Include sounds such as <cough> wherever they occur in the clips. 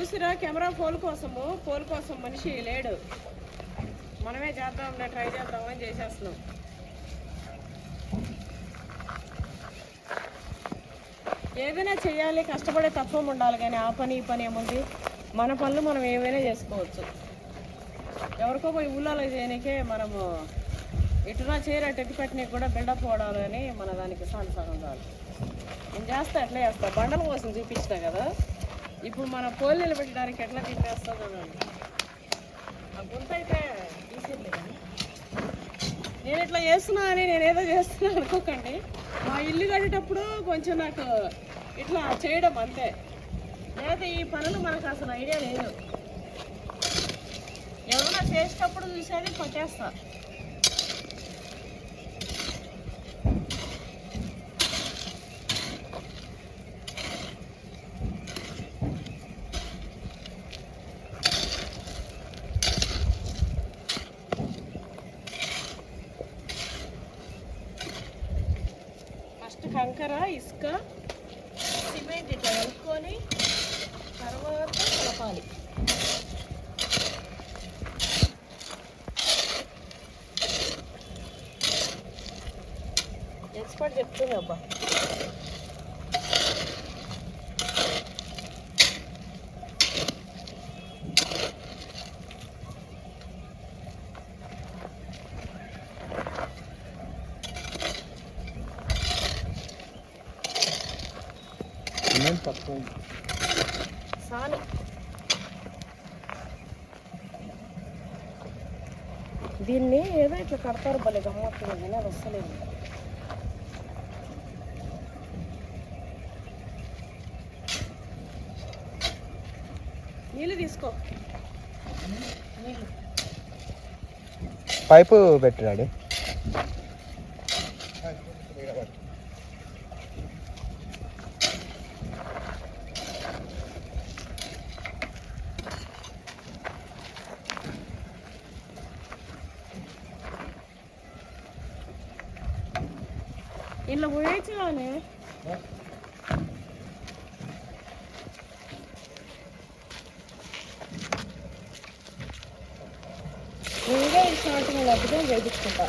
చూసిరా camera pole కోసము pole కోసం మనిషి లేడు. మనమే చేద్దాం ట్రై చేద్దామని చేసేస్తున్నాం. ఏదైనా చేయాలి కష్టపడే తత్వం ఉండాలి కానీ ఆ పని ఈ పని ఏముంది? మన పనులు మనం ఏమైనా చేసుకోవచ్చు. ఎవరికో పోయి ఊళ్ళలో చేయడానికే మనము ఎటునా చేయరా ఎటు పెట్టినకి కూడా బిల్డప్ పోవడాలి అని మన దానికి సగం సగం కాదు నేను చేస్తా ఎట్లా చేస్తా. బండల కోసం చూపించిన కదా? ఇప్పుడు మన పోలు నిలబెట్టడానికి ఎట్లా తిప్పేస్తా చూడండి. ఆ గుంత అయితే తీసేది నేను ఇట్లా చేస్తున్నా అని నేను ఏదో చేస్తున్నా <laughs> అనుకోకండి. మా ఇల్లు కట్టేటప్పుడు కొంచెం నాకు ఇట్లా చేయడం అంతే. లేదా ఈ పనులు మనకు అసలు ఐడియా లేదు. ఎవరైనా చేసేటప్పుడు చూసేది కొట్టేస్తా. ఫస్ట్ ఇసుక సిమెంట్ ఇట్లా కలుపుకొని తర్వాత కలపాలి. ఎక్స్పర్ట్ చెప్తుంది అబ్బా సిమెంట్ తక్కువ. సాలు దీన్ని ఏదో ఇట్లా కడతారు భలే గమ్మత్తుగా కానీ అది వస్తలేదు నీళ్ళు తీసుకో. పైపు పెట్టినాడు ఇంకా స్టార్టింగ్ అద్భుతం చేయించుకుంటా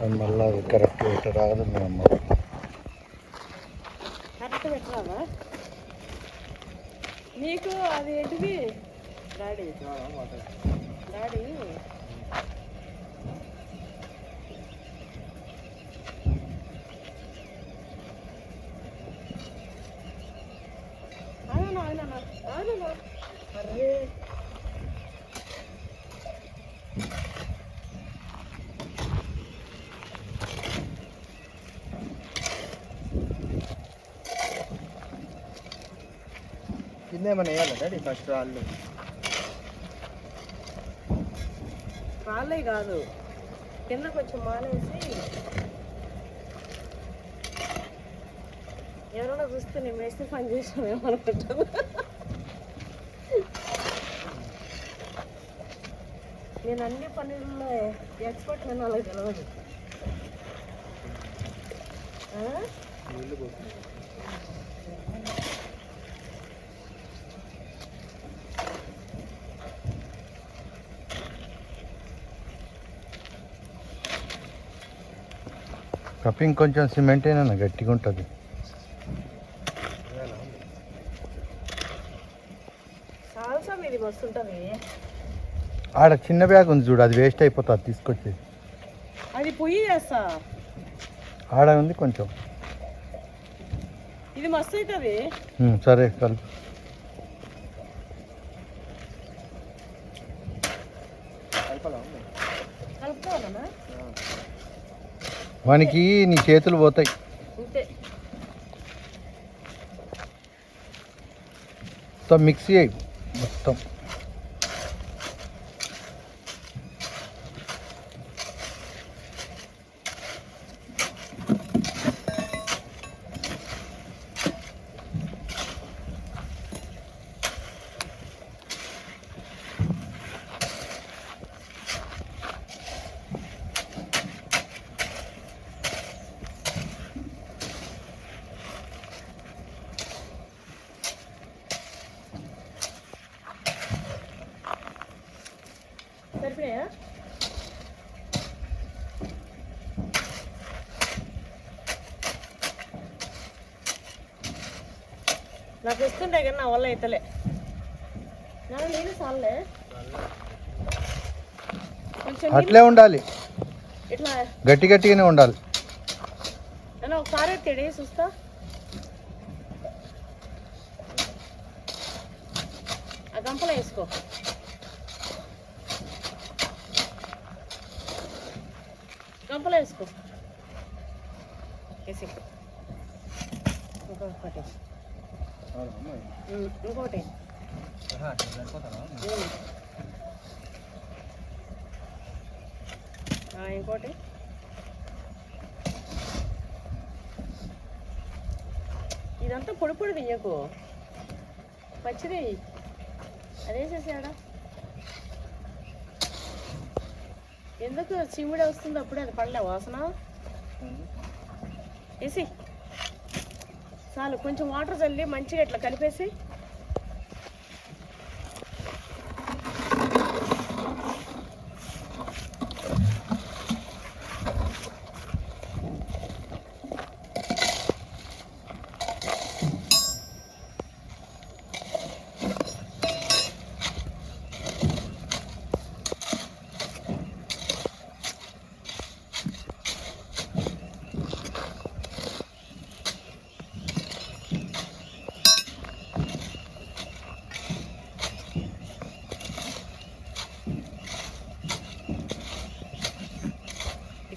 అది మళ్ళీ అది కరెక్ట్ పెట్ట రాదు మీ అమ్మ. కరెక్ట్ పెట్టరావా నీకు అది ఏంటిది? డాడీ. డాడీ అవునా అవునా అవునా అరే కింద ఏమైనా వేయాలి డాడీ ఫస్ట్ రాళ్ళు? రాళ్ళే కాదు. కింద కొంచెం మానేసి ఎవరైనా చూస్తే నేను మేస్త్రి పని చేసామేమో అనుకుంటాను నేను అన్ని పనుల్లో ఎక్స్పర్ట్ నేను వాళ్ళకి తెలియదు కప్పింగ్ కొంచెం సిమెంట్ అయినా గట్టిగా ఉంటుంది. ఆడ చిన్న బ్యాగ్ ఉంది చూడు అది వేస్ట్ అయిపోతుంది తీసుకొచ్చి అది పొయ్యి చేస్తా. ఆడ ఉంది కొంచెం. ఇది మస్తు అవుతుంది సరే కలుపు కలుపుకోవాలనా? వానికి నీ చేతులు పోతాయి. మొత్తం మిక్సీ అయ్యి మొత్తం. నాకు ఇస్తుండే కానీ నా వల్ల అయితలే. నా నీళ్ళు చాలే కొంచెం అట్లే ఉండాలి. ఇట్లా. గట్టి గట్టిగానే ఉండాలి. నేను ఒకసారి తిడి చూస్తా ఆ గంపలో వేసుకో. గంపలో వేసుకో. వేసి ఇంకొకటి ఇంకోటి ఇంకోటి ఇదంతా పొడి పొడి తీయకు పచ్చిది. అదే చేసాడా ఎందుకు చిమ్మిడి వస్తుంది అప్పుడే అది పడలే వాసన? వేసి చాలు. కొంచెం వాటర్ చల్లి మంచిగా ఇట్లా కలిపేసి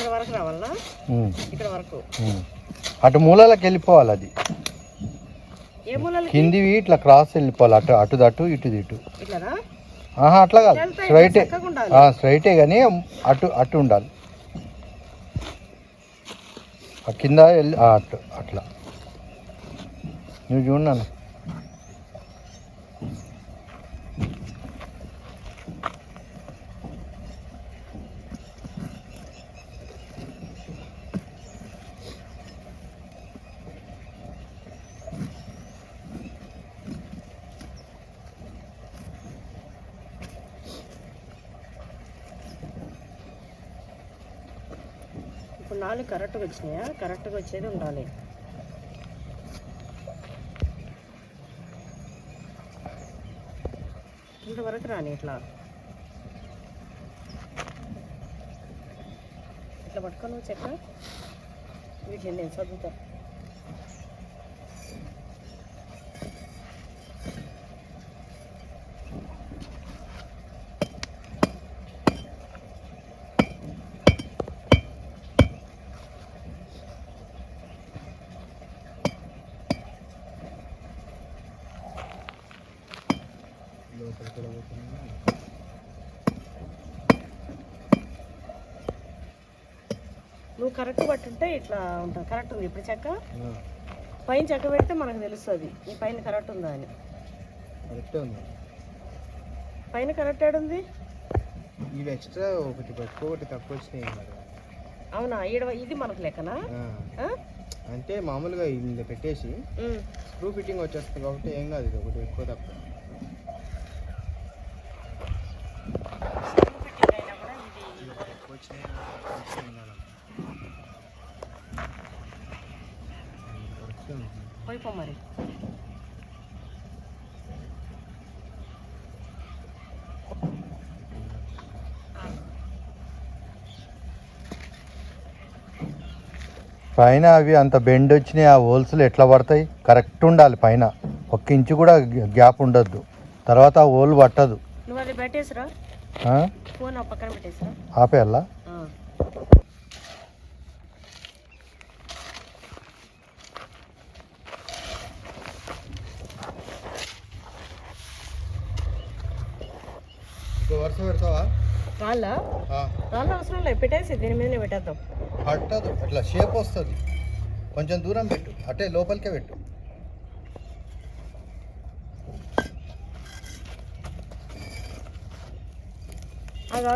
ఇక్కడ వరకు రావాలా ఉమ్, ఇక్కడ వరకు. ఉమ్. అటు మూలలకు వెళ్ళిపోవాలి అది. కిందివి ఇట్లా క్రాస్ వెళ్ళిపోవాలి. అటు అటు అటు ఇటు ఇటు ఆహా అట్లా కాదు. స్ట్రైటే. స్ట్రైటే కానీ అటు అటు ఉండాలి. ఆ కింద వెళ్ళి అటు అట్లా. నువ్వు చూడన్నాను నాలుగు కరెక్ట్గా వచ్చినాయా? కరెక్ట్గా వచ్చేది ఉండాలి. ఇంతవరకు రాని ఇట్లా. ఇట్లా పట్టుకొని చెక్క వీటిని నేను చదువుతాను కరెక్ట్ పట్టుంటే ఇట్లా ఉంటుంది. కరెక్ట్ ఉంది. ఇప్పుడు చెక్క పైన చెక్క పెడితే మనకు తెలుస్తుంది. ఈ పైన కరెక్ట్ ఉందా అని. కరెక్టే ఉంది. పైన కరెక్ట్ ఏడుంది ఇవి ఎక్స్ట్రా ఒకటి ఒకటి తక్కువ వచ్చినాయి అవునా? ఈడ ఇది మనకు లెక్కనా? అంటే మామూలుగా ఇందులో పెట్టేసి. స్క్రూ ఫిట్టింగ్ వచ్చేస్తుంది కాబట్టి ఏం కాదు ఇది. ఒకటి ఎక్కువ తక్కువ ఎక్కువ వచ్చినాయి కొంచెం ఉండాలి. కరెక్టే ఉంది. పోయిపో మరి పైన అవి అంత బెండ్ వచ్చినాయి ఆ హోల్స్లు ఎట్లా పడతాయి? కరెక్ట్ ఉండాలి పైన. ఒక్క ఇంచు కూడా గ్యాప్ ఉండొద్దు. తర్వాత ఆ హోల్ పట్టదు. ఆపేయాలా? వరుస పెడతావా? రాళ్ళ? రాళ్ళ అవసరం లేదు పెట్టేసి దీని మీదనే పెట్టేద్దాం. పట్టదు అట్లా షేప్ వస్తుంది. కొంచెం దూరం పెట్టు అటే లోపలికే పెట్టు. అది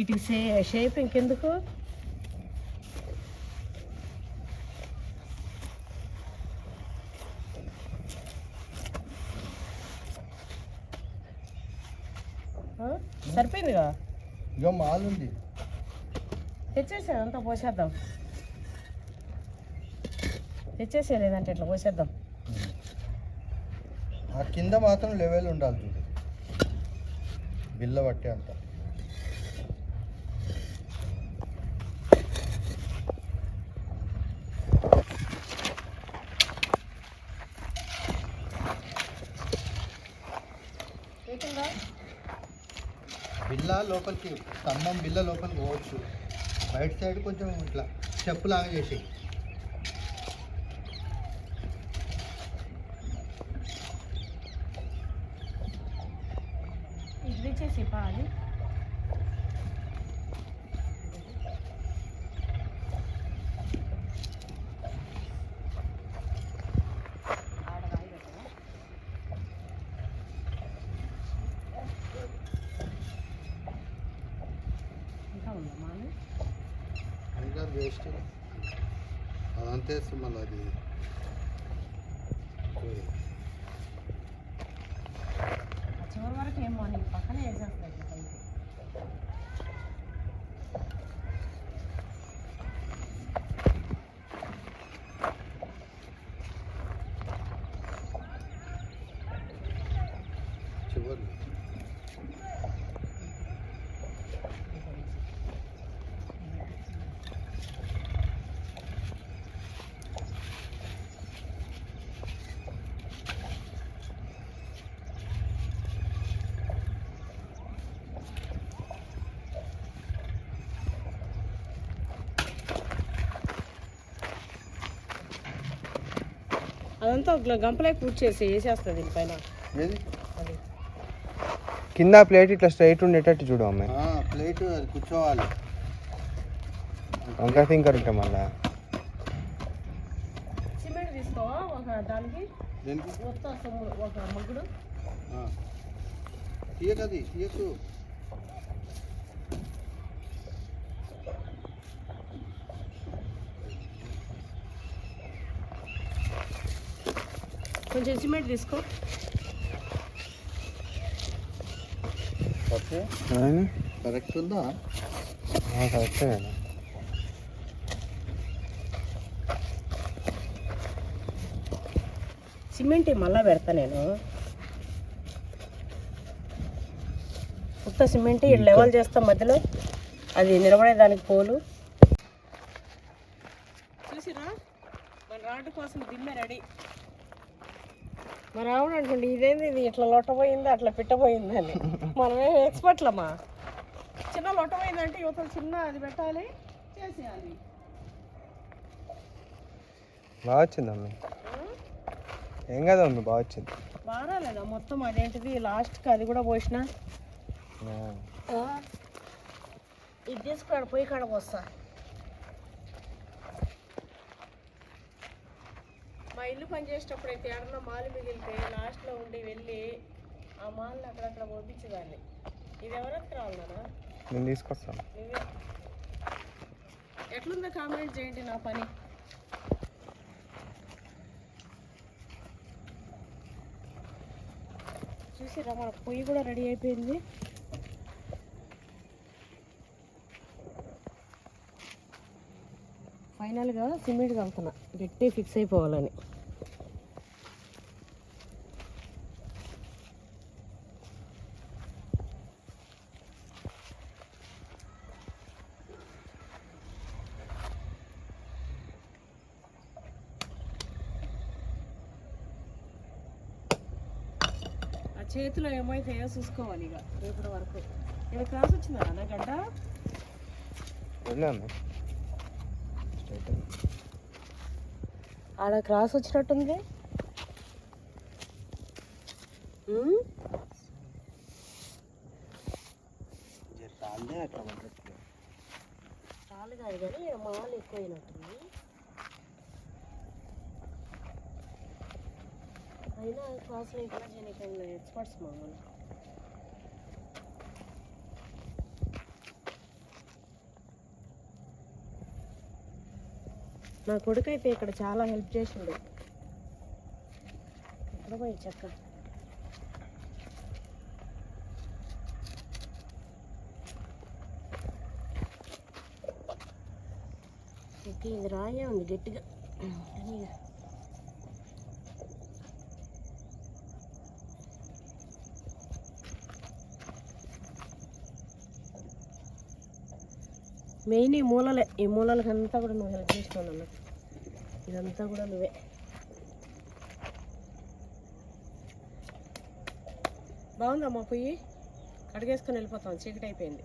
ఇటు షే షేప్ ఇంకెందుకు? ఆ? సరిపోయిందిగా? ఇక మాల్ ఉంది తెచ్చేసే అంతా పోసేద్దాం. తెచ్చేసే లేదంటే ఇట్లా పోసేద్దాం? ఆ కింద మాత్రం లెవెల్ ఉండాలి చూడు. బిల్ల పట్టే అంత. బిల్ల లోపలికి స్తంభం బిల్ల లోపలికి పోవచ్చు. బయట సైడ్ కొంచెం ఇట్లా చెప్పులాగా చేసేది చేసి ఇది తెచ్చేసి పా అది ఆడ రాయి పెట్టవా? ఇంకా ఉందా మాను ఇంకా వేస్ట్ అదంతే మళ్ళీ అది. చివరి వరకు ఏమో పక్కనే వేసేస్తాయి ఇట్లా పైకి చివరి ఒక గంపలే కూర్చేసి వేసేస్తుంది దీనిపైన కింద ప్లేట్ ఇట్లా స్ట్రైట్ ఉండేటట్టు చూడు అమ్మాయి. ప్లేట్ అది కూర్చోవాలి. వంకాయ థింకర్ ఉంటాయి మళ్ళా. సిమెంట్ తీసుకోవా? ఒక దానికి? దేనికి? మొత్తం ఒక మగ్గుడు. తీయకది తీయకు. కొంచెం సిమెంట్ తీసుకో. కరెక్ట్ ఉందా? కరెక్టే సిమెంట్ మళ్ళా పెడతా నేను? ఉత్త సిమెంట్ ఈ లెవెల్ చేస్తాం మధ్యలో. అది నిలబడేదానికి పోలు. చూసిరా? మన రాడ్ కోసం దిమ్మె రెడీ. మరి ఆవిడ అనుకోండి ఇదేంది ఇది? ఇట్లా లొట్టపోయింది అట్లా పిట్టపోయింది అని. మనమే ఎక్స్పర్ట్లమ్మా చిన్న లొట్టపోయిందంటే యువతలు చిన్న అది పెట్టాలి చేసేయాలి. బాగా వచ్చింది అమ్మాయి ఏం కదా మమ్మీ బాగా వచ్చింది. బాగాలేదా మొత్తం అదేంటిది? లాస్ట్కి అది కూడా పోసిన. ఇది తీసుకురాడు పోయి కాడ పోస్తా మా ఇల్లు పని చేసేటప్పుడు అయితే ఎడన్నా మాలు మిగిలితే లాస్ట్లో ఉండి వెళ్ళి ఆ మాల్ని అక్కడక్కడ పంపించేదాన్ని ఇది ఎవరికి రావాలన్నా నేను తీసుకొస్తాను. నువ్వే. ఎట్లుందో కామెంట్ చేయండి నా పని? చూసిరా మన పొయ్యి కూడా రెడీ అయిపోయింది. ఫైనల్గా సిమెంట్ కలుపుతున్నా. గట్టి ఫిక్స్ అయిపోవాలని. చేతిలో ఏమైతే చూసుకోవాలి ఇక. రేపటి వరకు. ఇక్కడ క్రాస్ వచ్చిందా నా గడ్డ? వెళ్ళే అమ్మాయి స్ట్రైట్ ఆడ క్రాస్ వచ్చినట్టుంది. ఉమ్? రాలే అట్లా పడ్డట్టు చాలు కాదు కానీ మాలు ఎక్కువైనట్టుంది. అయినా క్లాస్లో ఇంకా చేయకుండా ఎక్స్పర్ట్స్ మామూలు. నా కొడుకు అయితే ఇక్కడ చాలా హెల్ప్ చేసిండు. ఎక్కడ పోయి చెక్క ఇది రాయే ఉంది గట్టిగా. మెయిన్ ఈ మూలలే ఈ మూలలకంతా కూడా నువ్వు హెల్ప్ చేసినావు అన్న. ఇదంతా కూడా నువ్వే. బాగుందమ్మా పొయ్యి? కడిగేసుకొని వెళ్ళిపోతాం చీకటి అయిపోయింది